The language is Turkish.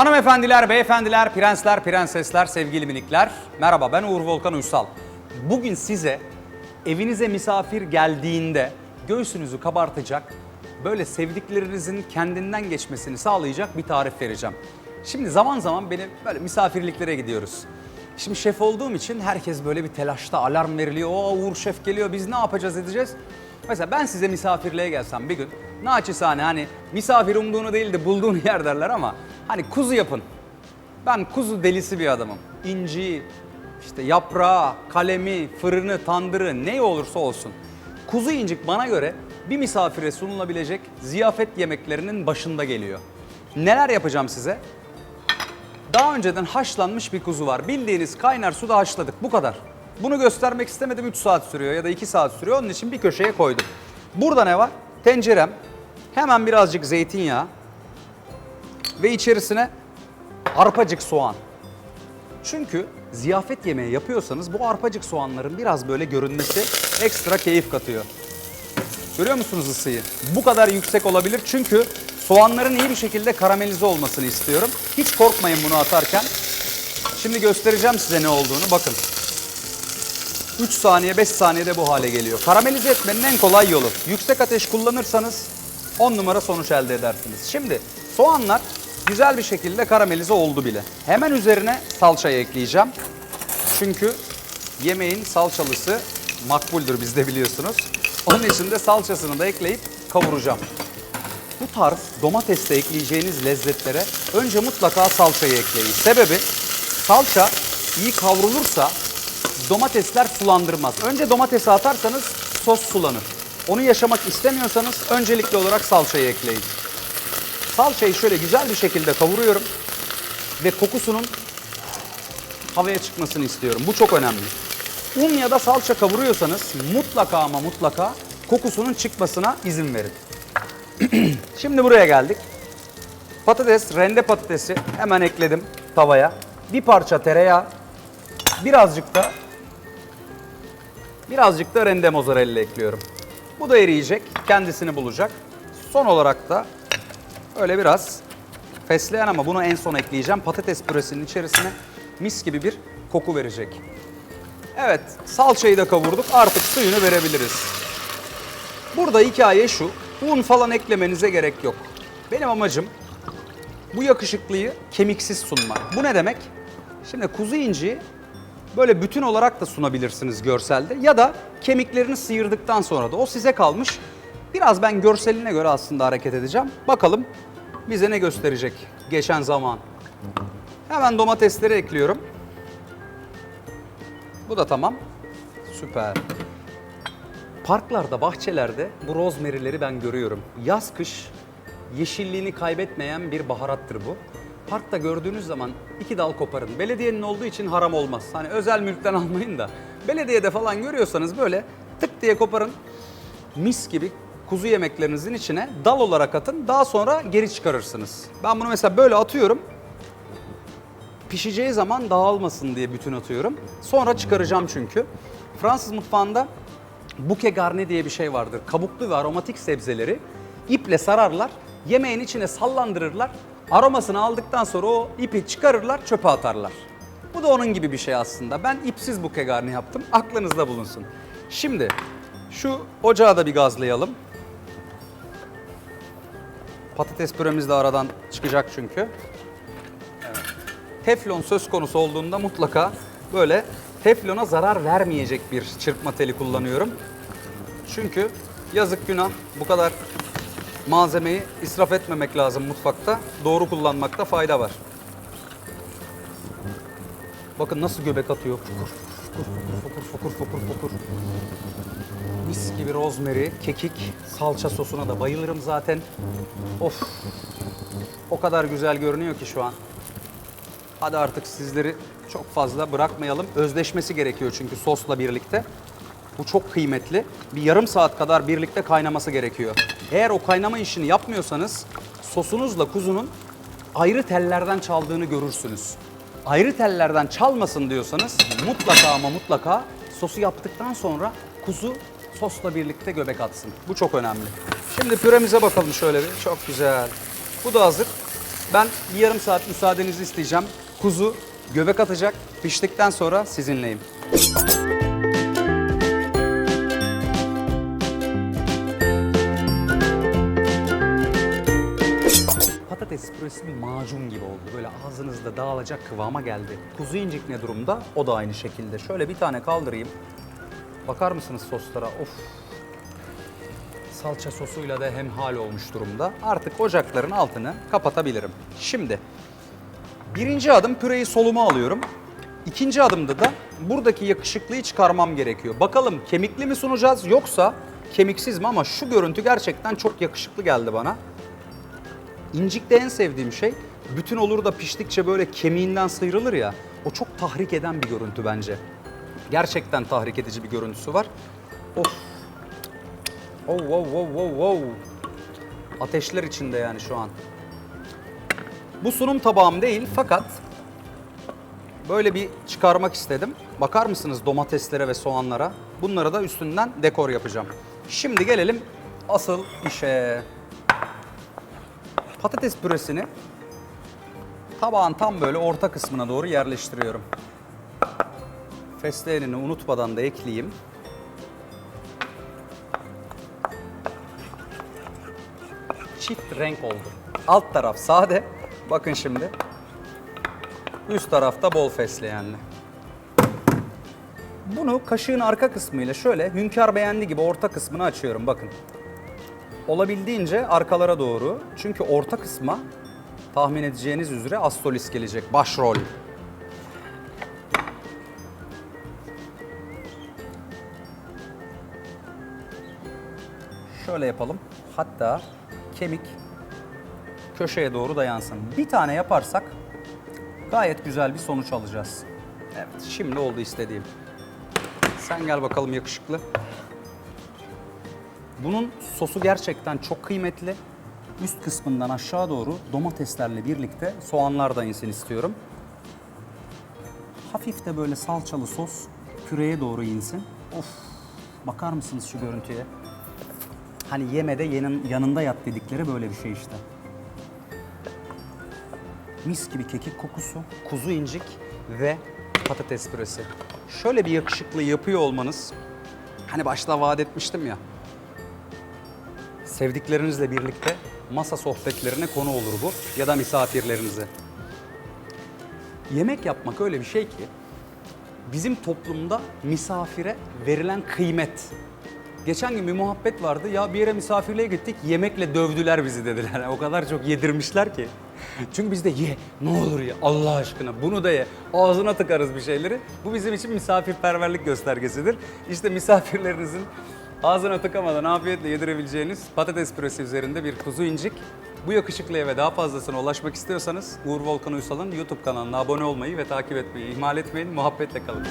Hanımefendiler, beyefendiler, prensler, prensesler, sevgili minikler. Merhaba ben Uğur Volkan Uysal. Bugün size evinize misafir geldiğinde göğsünüzü kabartacak, böyle sevdiklerinizin kendinden geçmesini sağlayacak bir tarif vereceğim. Şimdi zaman zaman benim böyle misafirliklere gidiyoruz. Şimdi şef olduğum için herkes böyle bir telaşta alarm veriliyor. O Uğur şef geliyor biz ne yapacağız edeceğiz. Mesela ben size misafirliğe gelsem bir gün naçizane hani misafir umduğunu değil de bulduğunu yer derler ama hani kuzu yapın. Ben kuzu delisi bir adamım. İnci, işte yaprağı, kalemi, fırını, tandırı ne olursa olsun. Kuzu incik bana göre bir misafire sunulabilecek ziyafet yemeklerinin başında geliyor. Neler yapacağım size? Daha önceden haşlanmış bir kuzu var. Bildiğiniz kaynar suda haşladık. Bu kadar. Bunu göstermek istemedim 3 saat sürüyor ya da 2 saat sürüyor. Onun için bir köşeye koydum. Burada ne var? Tencerem. Hemen birazcık zeytinyağı. Ve içerisine arpacık soğan. Çünkü ziyafet yemeği yapıyorsanız bu arpacık soğanların biraz böyle görünmesi ekstra keyif katıyor. Görüyor musunuz ısıyı? Bu kadar yüksek olabilir çünkü soğanların iyi bir şekilde karamelize olmasını istiyorum. Hiç korkmayın bunu atarken. Şimdi göstereceğim size ne olduğunu bakın. 3 saniye 5 saniyede bu hale geliyor. Karamelize etmenin en kolay yolu. Yüksek ateş kullanırsanız 10 numara sonuç elde edersiniz. Şimdi soğanlar güzel bir şekilde karamelize oldu bile. Hemen üzerine salçayı ekleyeceğim. Çünkü yemeğin salçalısı makbuldür bizde biliyorsunuz. Onun için de salçasını da ekleyip kavuracağım. Bu tarz domatesle ekleyeceğiniz lezzetlere önce mutlaka salçayı ekleyin. Sebebi salça iyi kavrulursa domatesler sulandırmaz. Önce domatesi atarsanız sos sulanır. Onu yaşamak istemiyorsanız öncelikli olarak salçayı ekleyin. Salçayı şöyle güzel bir şekilde kavuruyorum ve kokusunun havaya çıkmasını istiyorum. Bu çok önemli. Un ya da salça kavuruyorsanız mutlaka ama mutlaka kokusunun çıkmasına izin verin. Şimdi buraya geldik. Patates, rende patatesi hemen ekledim tavaya. Bir parça tereyağı, birazcık da birazcık da rende mozzarella ekliyorum. Bu da eriyecek, kendisini bulacak. Son olarak da öyle biraz fesleğen ama bunu en son ekleyeceğim. Patates püresinin içerisine mis gibi bir koku verecek. Evet, salçayı da kavurduk. Artık suyunu verebiliriz. Burada hikaye şu. Un falan eklemenize gerek yok. Benim amacım bu yakışıklıyı kemiksiz sunmak. Bu ne demek? Şimdi kuzu inciyi böyle bütün olarak da sunabilirsiniz görselde ya da kemiklerini sıyırdıktan sonra da o size kalmış. Biraz ben görseline göre aslında hareket edeceğim. Bakalım bize ne gösterecek geçen zaman. Hemen domatesleri ekliyorum. Bu da tamam. Süper. Parklarda, bahçelerde bu rozmerileri ben görüyorum. Yaz kış yeşilliğini kaybetmeyen bir baharattır bu. Parkta gördüğünüz zaman iki dal koparın. Belediyenin olduğu için haram olmaz. Hani özel mülkten almayın da. Belediyede falan görüyorsanız böyle tık diye koparın. Mis gibi kuzu yemeklerinizin içine dal olarak atın. Daha sonra geri çıkarırsınız. Ben bunu mesela böyle atıyorum pişeceği zaman dağılmasın diye bütün atıyorum. Sonra çıkaracağım çünkü. Fransız mutfağında bouquet garni diye bir şey vardır. Kabuklu ve aromatik sebzeleri iple sararlar, yemeğin içine sallandırırlar. Aromasını aldıktan sonra o ipi çıkarırlar, çöpe atarlar. Bu da onun gibi bir şey aslında. Ben ipsiz bouquet garni yaptım. Aklınızda bulunsun. Şimdi şu ocağı da bir gazlayalım. Patates püremiz de aradan çıkacak çünkü. Teflon söz konusu olduğunda mutlaka böyle teflona zarar vermeyecek bir çırpma teli kullanıyorum. Çünkü yazık günah bu kadar malzemeyi israf etmemek lazım mutfakta. Doğru kullanmakta fayda var. Bakın nasıl göbek atıyor. Fokur fokur fokur fokur fokur. Mis gibi rozmeri, kekik, salça sosuna da bayılırım zaten. Of. O kadar güzel görünüyor ki şu an. Hadi artık sizleri çok fazla bırakmayalım. Özleşmesi gerekiyor çünkü sosla birlikte. Bu çok kıymetli. Bir yarım saat kadar birlikte kaynaması gerekiyor. Eğer o kaynama işini yapmıyorsanız sosunuzla kuzunun ayrı tellerden çaldığını görürsünüz. Ayrı tellerden çalmasın diyorsanız mutlaka ama mutlaka sosu yaptıktan sonra kuzu sosla birlikte göbek atsın. Bu çok önemli. Şimdi püremize bakalım şöyle bir. Çok güzel. Bu da hazır. Ben bir yarım saat müsaadenizi isteyeceğim. Kuzu göbek atacak. Piştikten sonra sizinleyim. Patates püresi bir macun gibi oldu. Böyle ağzınızda dağılacak kıvama geldi. Kuzu incik ne durumda? O da aynı şekilde. Şöyle bir tane kaldırayım. Bakar mısınız soslara? Of. Salça sosuyla da hemhal olmuş durumda. Artık ocakların altını kapatabilirim. Şimdi birinci adım püreyi soluma alıyorum. İkinci adımda da buradaki yakışıklıyı çıkarmam gerekiyor. Bakalım kemikli mi sunacağız yoksa kemiksiz mi ama şu görüntü gerçekten çok yakışıklı geldi bana. İncik'te en sevdiğim şey bütün olur da piştikçe böyle kemiğinden sıyrılır ya. O çok tahrik eden bir görüntü bence. Gerçekten tahrik edici bir görüntüsü var. Of. Oh, wow, wow, wow, wow. Ateşler içinde yani şu an. Bu sunum tabağım değil fakat böyle bir çıkarmak istedim. Bakar mısınız domateslere ve soğanlara? Bunlara da üstünden dekor yapacağım. Şimdi gelelim asıl işe. Patates püresini tabağın tam böyle orta kısmına doğru yerleştiriyorum. Fesleğenini unutmadan da ekleyeyim. Çift renk oldu. Alt taraf sade. Bakın şimdi. Üst tarafta bol fesleğenli. Bunu kaşığın arka kısmıyla şöyle hünkâr beğendi gibi orta kısmını açıyorum bakın. Olabildiğince arkalara doğru. Çünkü orta kısma tahmin edeceğiniz üzere astolis gelecek. Başrol. Şöyle yapalım. Hatta kemik köşeye doğru dayansın. Bir tane yaparsak gayet güzel bir sonuç alacağız. Evet, şimdi oldu istediğim. Sen gel bakalım yakışıklı. Bunun sosu gerçekten çok kıymetli. Üst kısmından aşağı doğru domateslerle birlikte soğanlar da insin istiyorum. Hafif de böyle salçalı sos püreye doğru insin. Of! Bakar mısınız şu görüntüye? Hani yemede yanın, yanında yat dedikleri böyle bir şey işte. Mis gibi kekik kokusu, kuzu incik ve patates püresi. Şöyle bir yakışıklı yapıyor olmanız, hani başta vaat etmiştim ya, sevdiklerinizle birlikte masa sohbetlerine konu olur bu ya da misafirlerinize. Yemek yapmak öyle bir şey ki bizim toplumda misafire verilen kıymet. Geçen gün bir muhabbet vardı. Ya bir yere misafirliğe gittik. Yemekle dövdüler bizi dediler. O kadar çok yedirmişler ki. Çünkü biz de ye ne olur ya Allah aşkına bunu da ye. Ağzına tıkarız bir şeyleri. Bu bizim için misafirperverlik göstergesidir. İşte misafirlerinizin ağzına tıkamadan afiyetle yedirebileceğiniz patates püresi üzerinde bir kuzu incik. Bu yakışıklıya ve daha fazlasına ulaşmak istiyorsanız Uğur Volkan Uysal'ın YouTube kanalına abone olmayı ve takip etmeyi ihmal etmeyin. Muhabbetle kalın.